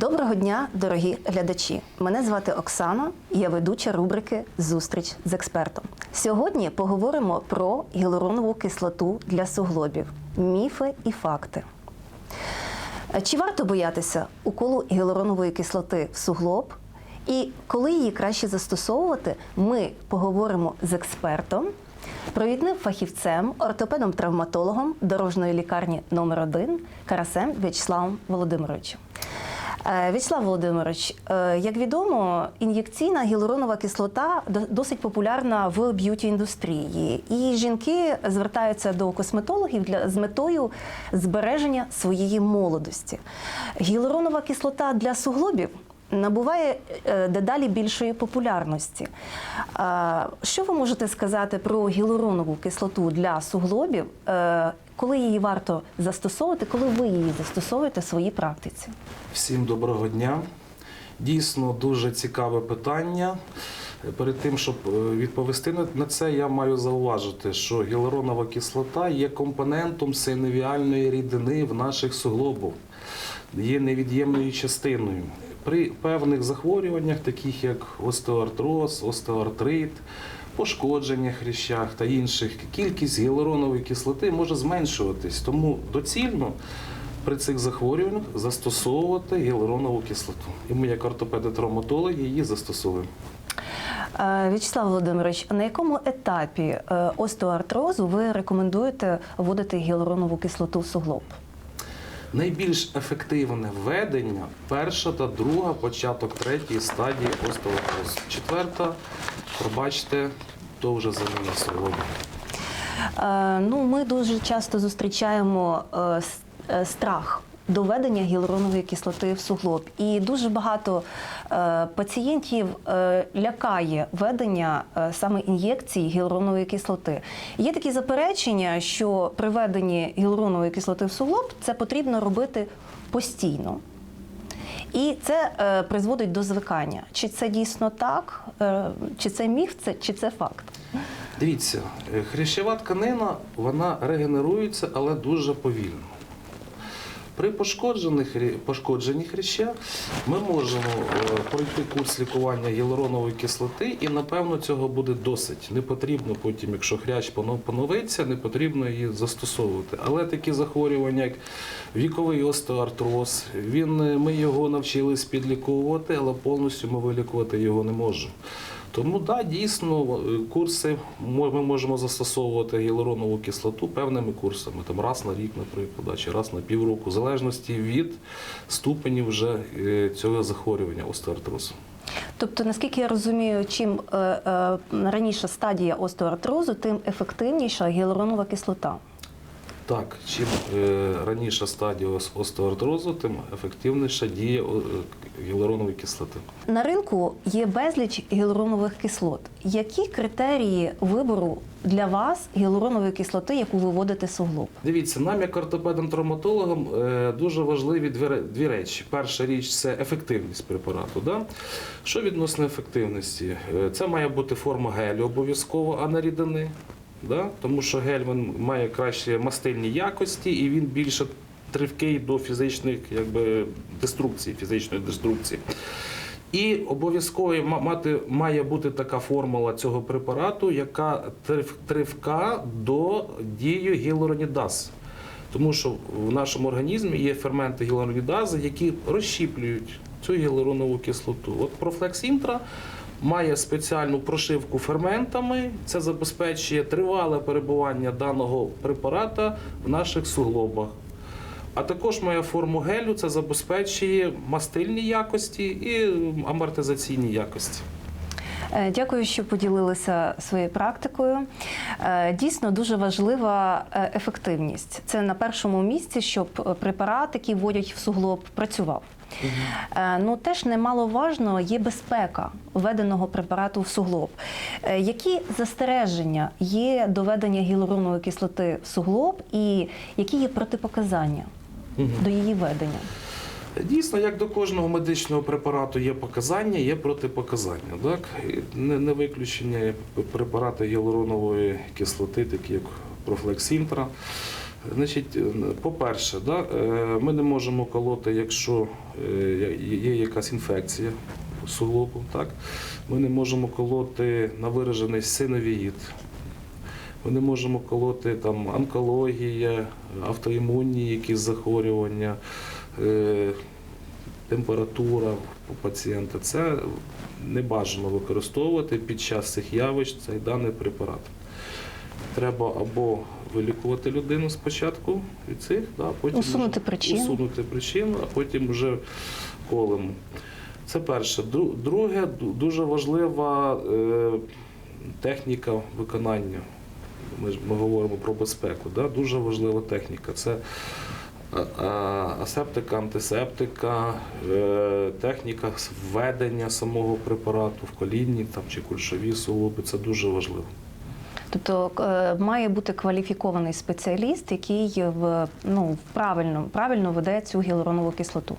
Доброго дня, дорогі глядачі! Мене звати Оксана, я ведуча рубрики Зустріч з експертом. Сьогодні поговоримо про гіалуронову кислоту для суглобів, міфи і факти. Чи варто боятися уколу гіалуронової кислоти в суглоб? І коли її краще застосовувати, ми поговоримо з експертом, провідним фахівцем, ортопедом-травматологом дорожньої лікарні номер 1 Карасем В'ячеславом Володимировичем. Е, В'ячеслав Володимирович, е, як відомо, ін'єкційна гіалуронова кислота до- досить популярна в б'юті індустрії, і жінки звертаються до косметологів для з метою збереження своєї молодості. Гіалуронова кислота для суглобів набуває е, дедалі більшої популярності. Е, Що ви можете сказати про гіалуронову кислоту для суглобів? Е, Коли її варто застосовувати, коли ви її застосовуєте в своїй практиці? Всім доброго дня. Дійсно дуже цікаве питання. Перед тим, щоб відповісти на- це, я маю зауважити, що гіалуронова кислота є компонентом синовіальної рідини в наших суглобах, є невід'ємною частиною. При певних захворюваннях, таких як остеоартроз, остеоартрит, пошкодження хрящах та інших, кількість гіалуронової кислоти може зменшуватись. Тому доцільно при цих захворюваннях застосовувати гіалуронову кислоту. І ми, як ортопеди-травматологи, її застосовуємо. Е, В'ячеслав Володимирович, на якому етапі е, остеоартрозу ви рекомендуєте вводити гіалуронову кислоту в суглоб? Найбільш ефективне введення перша та друга, початок третьої стадії остеоартрозу. Четверта, пробачте, то вже за мене сьогодні. Е, Ну, ми дуже часто зустрічаємо е, е, страх. Доведення гіалуронової кислоти в суглоб. І дуже багато е, пацієнтів е, лякає введення е, саме ін'єкції гіалуронової кислоти. Є такі заперечення, що при введенні гіалуронової кислоти в суглоб це потрібно робити постійно. І це е, призводить до звикання. Чи це дійсно так, е, чи це міф, це, чи це факт? Дивіться, хрящова тканина вона регенерується, але дуже повільно. При пошкоджених, пошкодженні хряща ми можемо е, пройти курс лікування гіалуронової кислоти, і напевно цього буде досить. Не потрібно потім, якщо хрящ поно- поновиться, не потрібно її застосовувати. Але такі захворювання, як віковий остеоартроз, він, е, ми його навчились підліковувати, але повністю ми вилікувати його не можемо. Тому да, дійсно е, курси ми можемо застосовувати гіалуронову кислоту певними курсами, там раз на рік, наприклад, да, чи раз на півроку, в залежності від ступені вже е, цього захворювання остеоартрозу. Тобто, наскільки я розумію, чим е, е, раніша стадія остеоартрозу, тим ефективніша гіалуронова кислота. Так, чим е, раніша стадія ос- остеоартрозу, тим ефективніша дія о, е, гіалуронової кислоти. На ринку є безліч гіалуронових кислот. Які критерії вибору для вас гіалуронової кислоти, яку ви вводите суглоб? Дивіться, нам, як ортопедам-травматологам, е, дуже важливі дві, речі. Перша річ це ефективність препарату. Да? Що відносно ефективності? Це має бути форма гелю обов'язково, а не рідини. Да? Тому що гель він має кращі мастильні якості і він більше тривкий до фізичних якби, деструкцій, фізичної деструкції. І обов'язково мати має бути така формула цього препарату, яка трив- тривка до дії гіалуронідаз. Тому що в нашому організмі є ферменти гіалуронідази, які розщіплюють цю гіалуронову кислоту. От Профлекс Інтра має спеціальну прошивку ферментами. Це забезпечує тривале перебування даного препарата в наших суглобах. А також має форму гелю, це забезпечує мастильні якості і амортизаційні якості. Е, Дякую, що поділилися своєю практикою. Е, Дійсно дуже важлива е, ефективність. Це на першому місці, щоб препарат, який вводять в суглоб, працював. Е, Ну теж немаловажно є безпека введеного препарату в суглоб. Е, Які застереження є до введення гіалуронової кислоти в суглоб, і які є протипоказання до її введення? Дійсно, як до кожного медичного препарату є показання, є протипоказання. Так? Не, не виключення препарати гіалуронової кислоти, такі як Профлексінтра. Значить, е, по-перше, да, е, ми не можемо колоти, якщо е, є якась інфекція суглобу. Так? Ми не можемо колоти на виражений синовіїд. Ми не можемо колоти там, онкологія, автоімунні якісь захворювання, температура у пацієнта. Це не бажано використовувати під час цих явищ цей даний препарат. Треба або вилікувати людину спочатку від цих, да, а потім Усунути причину. усунути причину, а потім вже колемо. Це перше. Друге, дуже важлива е, техніка виконання. Ми ж ми говоримо про безпеку. Да? Дуже важлива техніка. Це асептика, антисептика, е, техніка введення самого препарату в колінні там, чи кульшові суглоби. Це дуже важливо. Тобто е, має бути кваліфікований спеціаліст, який в ну правильно правильно веде цю гіалуронову кислоту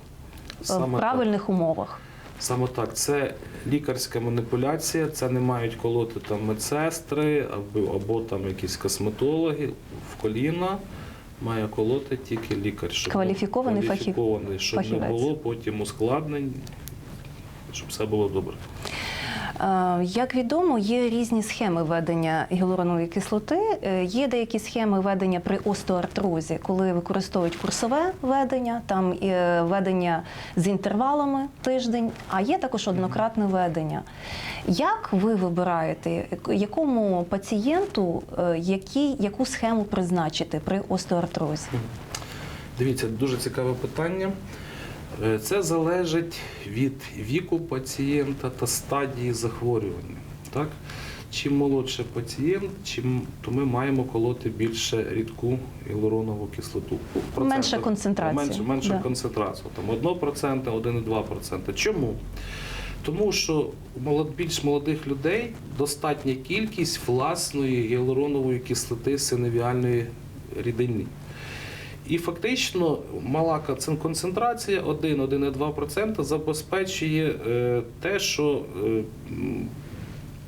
Е, в так. правильних умовах. Саме так, це лікарська маніпуляція, це не мають колоти там медсестри або, або там якісь косметологи в коліна. Має колоти тільки лікар, щоб Кваліфікований фахів- кваліфікований, щоб не було потім ускладнень, щоб все було добре. Е, Як відомо, є різні схеми ведення гіалуронової кислоти. Е, Є деякі схеми ведення при остеоартрозі, коли використовують курсове ведення, там е, ведення з інтервалами тиждень, а є також однократне ведення. Як ви вибираєте, якому пацієнту які, яку схему призначити при остеоартрозі? Дивіться, дуже цікаве питання. Е, Це залежить від віку пацієнта та стадії захворювання. Так? Чим молодший пацієнт, чим то ми маємо колоти більше рідку гіалуронову кислоту. В. Менша концентрація, Менше, менше да. концентрацію. Там 1%, 1,2%. Чому? Тому що у більш молодих людей достатня кількість власної гіалуронової кислоти синовіальної рідини. І фактично мала кон- концентрація 1-1,2% забезпечує е, те, що е,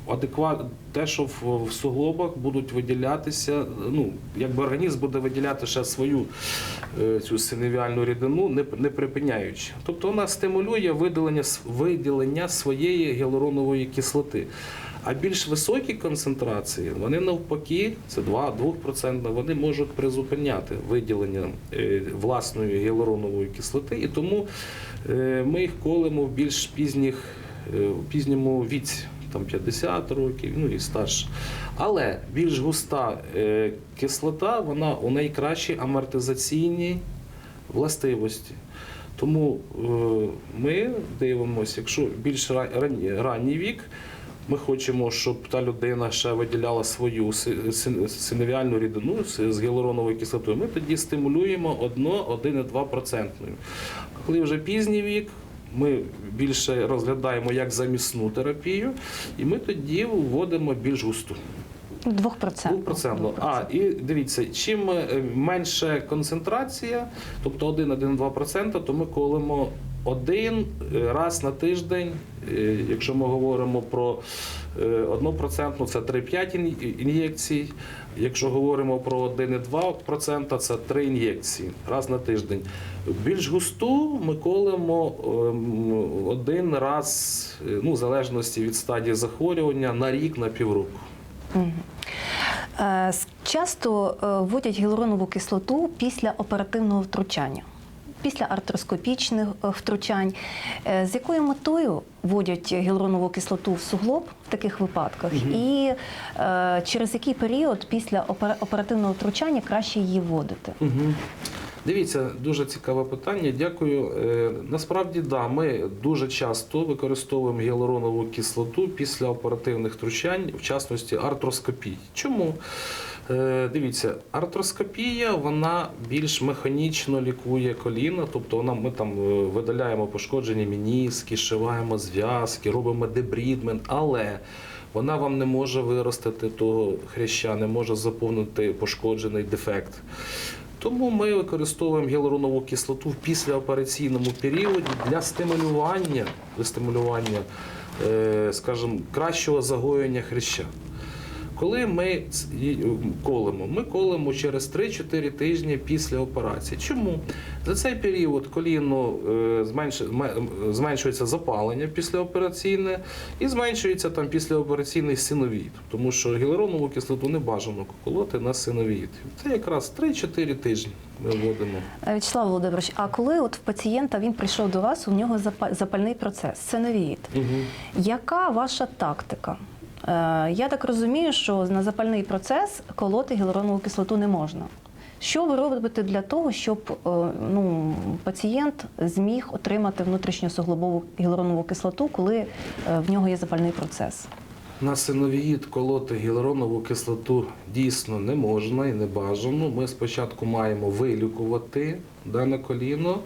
адекват, те, що в, суглобах будуть виділятися, ну, якби організм буде виділяти ще свою е, цю синовіальну рідину, не, не припиняючи. Тобто вона стимулює виділення, виділення своєї гіалуронової кислоти. А більш високі концентрації, вони навпаки, це 2-2%, вони можуть призупиняти виділення е, власної гіалуронової кислоти, і тому е, ми їх колемо в більш пізніх, е, в пізньому віці, там 50 років, ну і старше. Але більш густа кислота, вона у неї кращі амортизаційні властивості. Тому ми дивимося, якщо більш ранній вік, ми хочемо, щоб та людина ще виділяла свою си- синовіальну рідину з з гіалуроновою кислотою. Ми тоді стимулюємо 1-1,2%. Коли вже пізній вік, ми більше розглядаємо як замісну терапію, і ми тоді вводимо більш густу. Двохпроцентно. Двопроцентно. А, і дивіться, чим е, менше концентрація, тобто 1-1,2%, то ми колемо один е, раз на тиждень. Е, Якщо ми говоримо про е, 1%, це 3-5 ін'єкцій. Якщо говоримо про 1,2%, це 3 ін'єкції раз на тиждень. Більш густу ми колемо ем, один раз, е, ну, в залежності від стадії захворювання, на рік, на півроку. Е, Часто е, вводять гіалуронову кислоту після оперативного втручання, після артроскопічних е, втручань. Е, З якою метою вводять гіалуронову кислоту в суглоб в таких випадках, і е, через який період після опера- оперативного втручання краще її вводити? Угу. Дивіться, дуже цікаве питання. Дякую. Е, Насправді, да, ми дуже часто використовуємо гіалуронову кислоту після оперативних втручань, в частності артроскопій. Чому? Е, Дивіться, артроскопія вона більш механічно лікує коліна, тобто вона ми там е, видаляємо пошкоджені мініски, шиваємо зв'язки, робимо дебрідмент, але вона вам не може виростити того хряща, не може заповнити пошкоджений дефект. Тому ми використовуємо гіалуронову кислоту в післяопераційному періоді для стимулювання, для стимулювання е, скажімо, кращого загоєння хряща. Коли ми колемо, ми колемо через 3-4 тижні після операції. Чому? За цей період коліно е, зменшується запалення післяопераційне і зменшується там післяопераційний синовід, тому що гіалуронову кислоту не бажано колоти на синовід. Це якраз 3-4 тижні ми вводимо. Е, Вячеслав Володимирович, а коли от в пацієнта він прийшов до вас, у нього запа- запальний процес, синовіїд. Угу. Яка ваша тактика? Е, Я так розумію, що на запальний процес колоти гіалуронову кислоту не можна. Що ви робите для того, щоб е, ну, пацієнт зміг отримати внутрішньосуглобову гіалуронову кислоту, коли е, в нього є запальний процес? На синовіїд колоти гіалуронову кислоту дійсно не можна і не бажано. Ми спочатку маємо вилікувати дане коліно,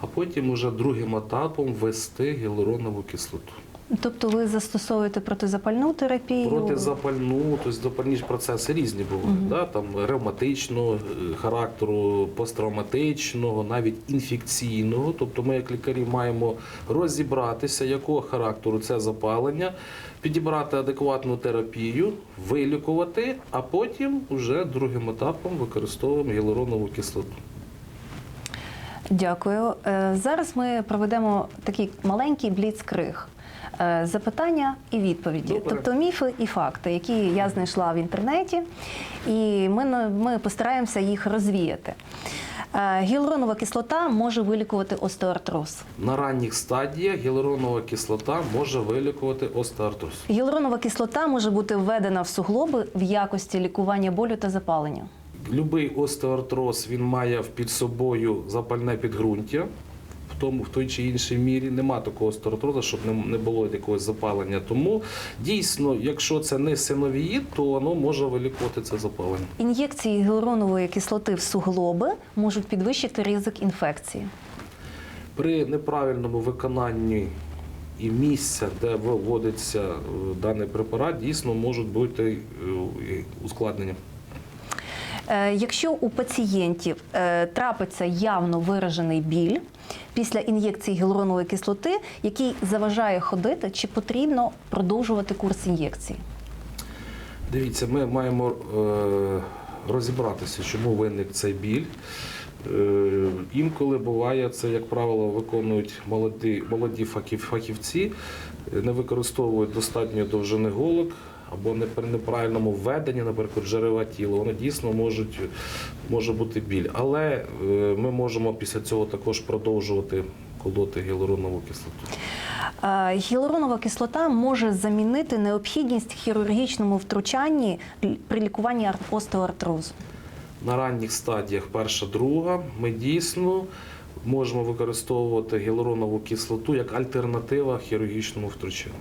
а потім уже другим етапом ввести гіалуронову кислоту. Тобто ви застосовуєте протизапальну терапію? Протизапальну, тобто запальні ж процеси різні бувають. Да? Там ревматичного е, характеру, посттравматичного, навіть інфекційного. Тобто ми, як лікарі, маємо розібратися, якого характеру це запалення, підібрати адекватну терапію, вилікувати, а потім вже другим етапом використовуємо гіалуронову кислоту. Дякую. Е, Зараз ми проведемо такий маленький бліцкриг. Е, Запитання і відповіді, Добре. тобто міфи і факти, які я знайшла в інтернеті, і ми, ми постараємося їх розвіяти. Е, Гіалуронова кислота може вилікувати остеоартроз. На ранніх стадіях гіалуронова кислота може вилікувати остеоартроз. Гіалуронова кислота може бути введена в суглоби в якості лікування болю та запалення. Любий остеоартроз він має під собою запальне підґрунтя. Тому в той чи іншій мірі нема такого остеоартрозу, щоб не, було якогось запалення. Тому дійсно, якщо це не синовіїд, то воно може вилікувати це запалення. Ін'єкції гіалуронової кислоти в суглоби можуть підвищити ризик інфекції. При неправильному виконанні і місця, де вводиться е, даний препарат, дійсно можуть бути е, ускладнення. Е, Якщо у пацієнтів е, трапиться явно виражений біль після ін'єкції гіалуронової кислоти, який заважає ходити, чи потрібно продовжувати курс ін'єкції? Дивіться, ми маємо е, розібратися, чому виник цей біль. Інколи буває, це, як правило, виконують молоді, молоді фахівці, не використовують достатньої довжини голок або не при неправильному введенні, наприклад, джерела тіла, вони дійсно можуть може бути біль. Але е, ми можемо після цього також продовжувати колоти гіалуронову кислоту. Е, Гіалуронова кислота може замінити необхідність хірургічному втручанні при лікуванні ар- остеоартрозу. На ранніх стадіях перша, друга, ми дійсно можемо використовувати гіалуронову кислоту як альтернатива хірургічному втручанню.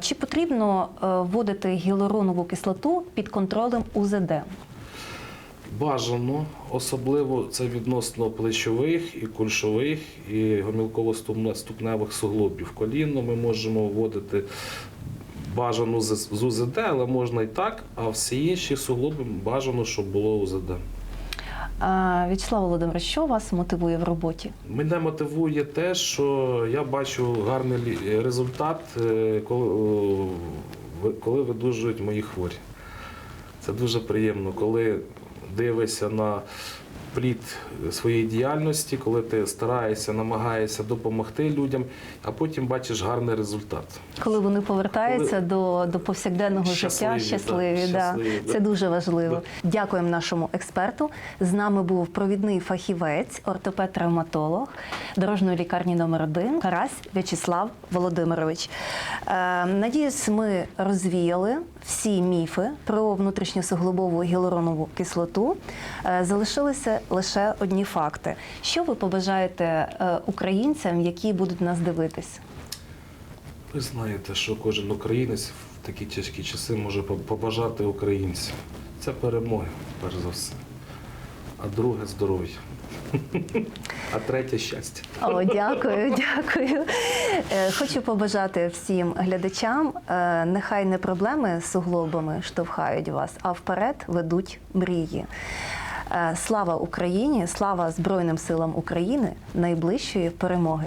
Чи потрібно е, вводити гіалуронову кислоту під контролем УЗД? Бажано, особливо це відносно плечових і кульшових і гомілково-ступневих суглобів. Коліно ми можемо вводити бажано з УЗД, але можна і так, а всі інші суглоби бажано, щоб було УЗД. Вячеслав Володимирович, що вас мотивує в роботі? Мене мотивує те, що я бачу гарний результат, е, коли видужують мої хворі. Це дуже приємно, коли дивишся на плід своєї діяльності, коли ти стараєшся, намагаєшся допомогти людям, а потім бачиш гарний результат. Коли вони повертаються до, до повсякденного Щасливі, життя, да, щасливі, да, щасливі, да. це дуже важливо. Дякуємо нашому експерту. З нами був провідний фахівець, ортопед-травматолог дорожньої лікарні номер 1 Карась В'ячеслав Володимирович. Е, надіюсь, ми розвіяли всі міфи про внутрішньосуглобову гіалуронову кислоту. Е, залишилися лише одні факти. Що ви побажаєте е, українцям, які будуть нас дивитись? Ви знаєте, що кожен українець в такі тяжкі часи може побажати українцям. Це перемоги, перш за все. А друге здоров'я. А третє щастя. О, дякую, дякую. Е, Хочу побажати всім глядачам. е, Нехай не проблеми з суглобами штовхають вас, а вперед ведуть мрії. Е, Слава Україні! Слава Збройним силам України! Найближчої перемоги!